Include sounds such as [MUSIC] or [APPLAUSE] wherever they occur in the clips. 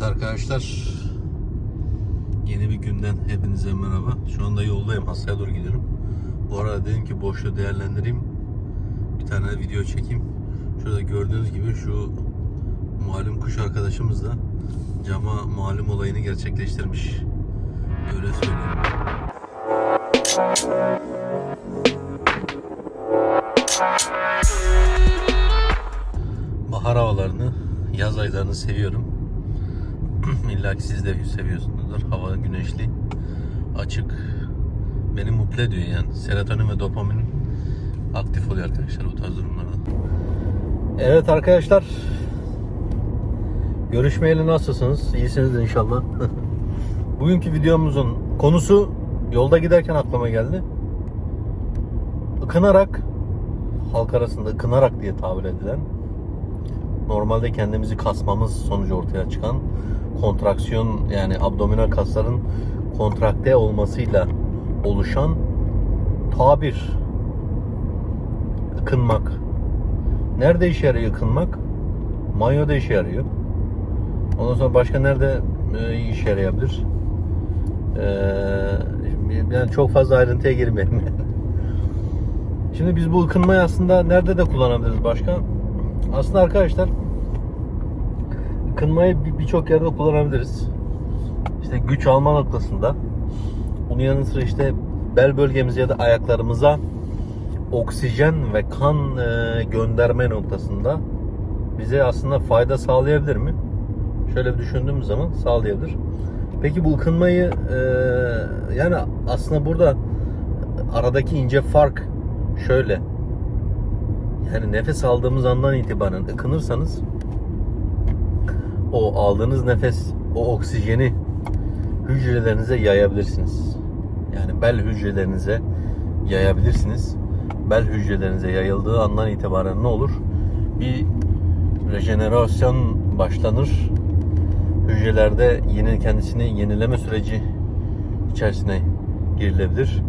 Evet arkadaşlar yeni bir günden hepinize merhaba. Şu anda yoldayım hastaya doğru gidiyorum. Bu arada dedim ki boşluğu değerlendireyim. Bir tane de video çekeyim. Şurada gördüğünüz gibi şu malum kuş arkadaşımız da cama malum olayını gerçekleştirmiş. Öyle söyleyeyim. Bahar havalarını, yaz aylarını seviyorum. [CLEARS THROAT] İlla ki siz de seviyorsunuzdur. Hava güneşli, açık. Beni mutlu ediyor yani. Serotonin ve dopamin aktif oluyor arkadaşlar bu tarz durumlarda. Evet arkadaşlar. Görüşmeyeli nasılsınız? İyisiniz inşallah. [LAUGHS] Bugünkü videomuzun konusu yolda giderken aklıma geldi. Ikınarak halk arasında ıkınarak diye tabir edilen normalde kendimizi kasmamız sonucu ortaya çıkan kontraksiyon yani abdominal kasların kontrakte olmasıyla oluşan tabir ıkınmak. Nerede işe yarıyor ıkınmak? Banyoda işe yarıyor. Ondan sonra başka nerede e, işe yarayabilir? Ee, yani çok fazla ayrıntıya girmeyelim. [LAUGHS] Şimdi biz bu ıkınmayı aslında nerede de kullanabiliriz başka? Aslında arkadaşlar ıkınmayı bir- birçok yerde kullanabiliriz. İşte güç alma noktasında. Bunun yanı sıra işte bel bölgemize ya da ayaklarımıza oksijen ve kan e, gönderme noktasında bize aslında fayda sağlayabilir mi? Şöyle düşündüğümüz zaman sağlayabilir. Peki bu ıkınmayı e, yani aslında burada aradaki ince fark şöyle. Yani nefes aldığımız andan itibaren ıkınırsanız o aldığınız nefes, o oksijeni hücrelerinize yayabilirsiniz. Yani bel hücrelerinize yayabilirsiniz. Bel hücrelerinize yayıldığı andan itibaren ne olur? Bir rejenerasyon başlanır. Hücrelerde yeni kendisini yenileme süreci içerisine girilebilir.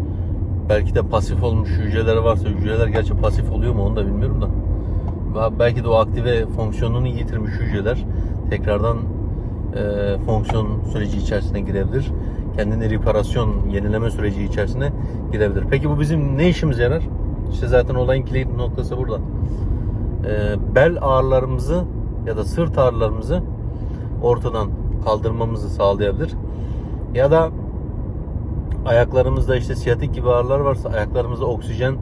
Belki de pasif olmuş hücreler varsa hücreler gerçi pasif oluyor mu onu da bilmiyorum da. Belki de o aktive fonksiyonunu yitirmiş hücreler tekrardan e, fonksiyon süreci içerisine girebilir. Kendini reparasyon, yenileme süreci içerisine girebilir. Peki bu bizim ne işimize yarar? İşte zaten olayın kilit noktası burada. E, bel ağrılarımızı ya da sırt ağrılarımızı ortadan kaldırmamızı sağlayabilir. Ya da ayaklarımızda işte siyatik gibi ağrılar varsa ayaklarımızda oksijen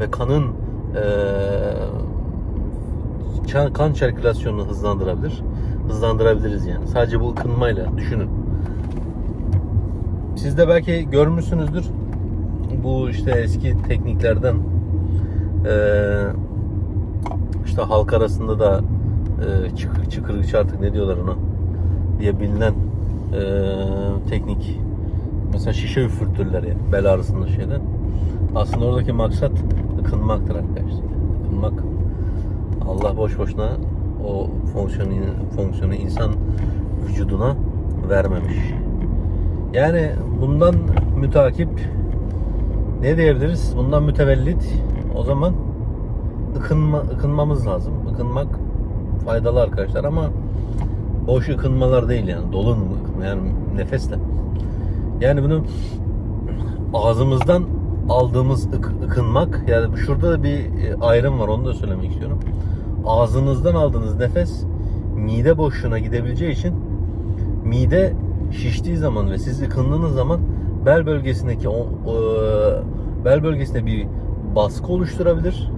ve kanın eee, kan- kan sirkülasyonunu hızlandırabilir. Hızlandırabiliriz yani. Sadece bu ıkınmayla düşünün. Siz de belki görmüşsünüzdür. Bu işte eski tekniklerden eee, işte halk arasında da eee çıkır, çıkırıkçı artık ne diyorlar ona diye bilinen eee, teknik Mesela şişe üfürtürler ya bel ağrısında şeyden. Aslında oradaki maksat ıkınmaktır arkadaşlar. Ikınmak. Allah boş boşuna o fonksiyonu, fonksiyonu insan vücuduna vermemiş. Yani bundan mütakip ne diyebiliriz? Bundan mütevellit o zaman ıkınma, ıkınmamız lazım. Ikınmak faydalı arkadaşlar ama boş ıkınmalar değil yani. Dolu ıkınma yani nefesle. Yani bunu ağzımızdan aldığımız ık, ıkınmak yani şurada da bir e, ayrım var onu da söylemek istiyorum. Ağzınızdan aldığınız nefes mide boşluğuna gidebileceği için mide şiştiği zaman ve siz ıkındığınız zaman bel bölgesindeki o, o, bel bölgesinde bir baskı oluşturabilir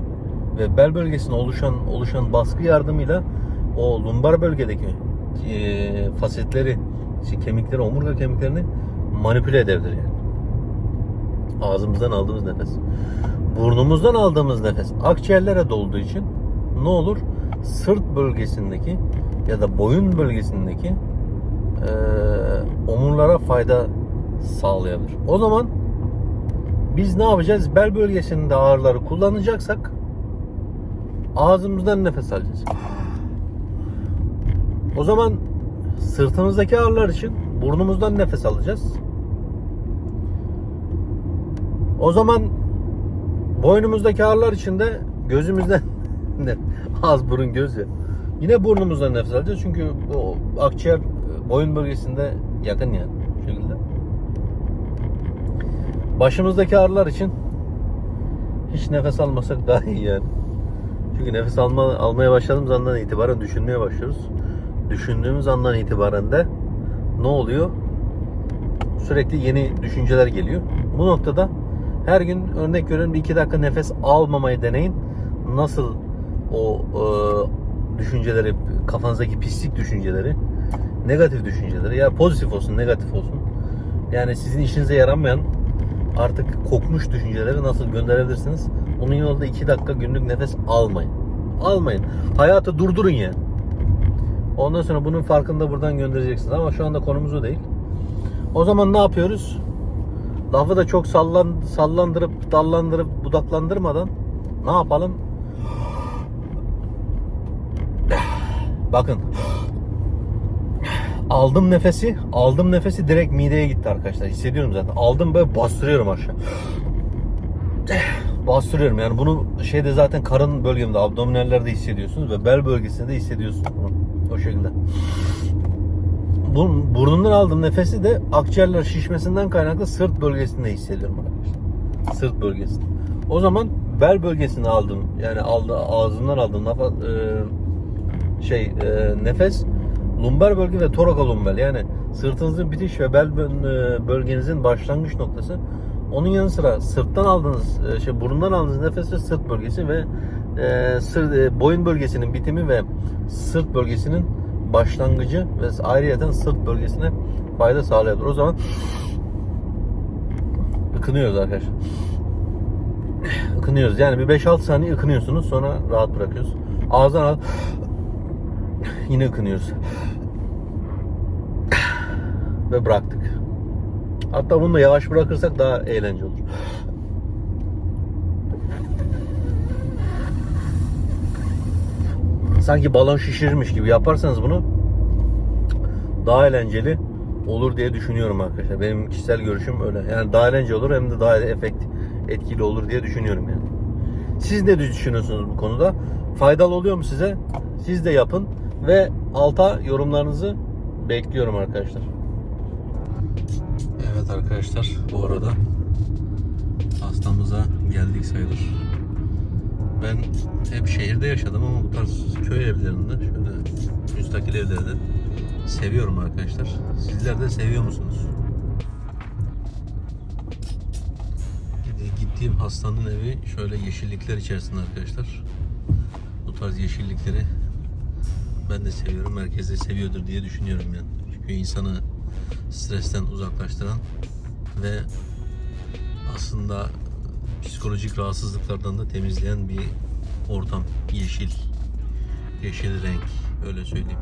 ve bel bölgesinde oluşan oluşan baskı yardımıyla o lumbar bölgedeki e, fasetleri, işte kemikleri, omurga kemiklerini manipüle edebilir yani. Ağzımızdan aldığımız nefes. Burnumuzdan aldığımız nefes akciğerlere dolduğu için ne olur? Sırt bölgesindeki ya da boyun bölgesindeki eee omurlara fayda sağlayabilir. O zaman biz ne yapacağız? Bel bölgesinde ağrıları kullanacaksak ağzımızdan nefes alacağız. O zaman sırtımızdaki ağrılar için burnumuzdan nefes alacağız. O zaman boynumuzdaki ağrılar için de gözümüzden? [LAUGHS] ağız burun göz ya. Yine burnumuzdan nefes alacağız çünkü o akciğer boyun bölgesinde yakın yani bu şekilde. Başımızdaki ağrılar için hiç nefes almasak daha iyi yani. Çünkü nefes alma, almaya başladığımız andan itibaren düşünmeye başlıyoruz. Düşündüğümüz andan itibaren de ne oluyor? Sürekli yeni düşünceler geliyor. Bu noktada her gün örnek veriyorum bir iki dakika nefes almamayı deneyin. Nasıl o e, düşünceleri, kafanızdaki pislik düşünceleri, negatif düşünceleri ya pozitif olsun, negatif olsun. Yani sizin işinize yaramayan artık kokmuş düşünceleri nasıl gönderebilirsiniz? Onun yolunda iki dakika günlük nefes almayın. Almayın. Hayatı durdurun yani. Ondan sonra bunun farkında buradan göndereceksiniz. Ama şu anda konumuz o değil. O zaman ne yapıyoruz? Lafı da çok sallan, sallandırıp, dallandırıp, budaklandırmadan ne yapalım? Bakın. Aldım nefesi, aldım nefesi direkt mideye gitti arkadaşlar. Hissediyorum zaten. Aldım böyle bastırıyorum aşağı. Bastırıyorum yani bunu şeyde zaten karın bölgemde, abdominallerde hissediyorsunuz ve bel bölgesinde de hissediyorsunuz bunu. O şekilde. Bu burnumdan aldığım nefesi de akciğerler şişmesinden kaynaklı sırt bölgesinde hissediyorum arkadaşlar. Sırt bölgesinde. O zaman bel bölgesini aldım. Yani aldı ağzımdan aldığım nefes şey e, nefes lumbar bölge ve torakolumbar yani sırtınızın bitiş ve bel e, bölgenizin başlangıç noktası. Onun yanı sıra sırttan aldığınız e, şey burundan aldığınız nefes de sırt bölgesi ve e, sırt, e, boyun bölgesinin bitimi ve sırt bölgesinin başlangıcı ve ayrıyeten sırt bölgesine fayda sağlıyordur. O zaman ıkınıyoruz arkadaşlar. Ikınıyoruz. Yani bir 5-6 saniye ıkınıyorsunuz sonra rahat bırakıyoruz. Ağızdan al yine ıkınıyoruz. Ve bıraktık. Hatta bunu da yavaş bırakırsak daha eğlenceli olur. Sanki balon şişirirmiş gibi yaparsanız bunu daha eğlenceli olur diye düşünüyorum arkadaşlar. Benim kişisel görüşüm öyle. Yani daha eğlenceli olur hem de daha efekt etkili olur diye düşünüyorum yani. Siz ne düşünüyorsunuz bu konuda? Faydalı oluyor mu size? Siz de yapın ve alta yorumlarınızı bekliyorum arkadaşlar. Evet arkadaşlar bu arada hastamıza geldik sayılır. Ben hep şehirde yaşadım ama bu tarz köy evlerinde şöyle müstakil evlerde seviyorum arkadaşlar. Sizler de seviyor musunuz? Gittiğim hastanın evi şöyle yeşillikler içerisinde arkadaşlar. Bu tarz yeşillikleri ben de seviyorum. Herkes de seviyordur diye düşünüyorum yani. Çünkü insanı stresten uzaklaştıran ve aslında psikolojik rahatsızlıklardan da temizleyen bir ortam. Yeşil. Yeşil renk. Öyle söyleyeyim.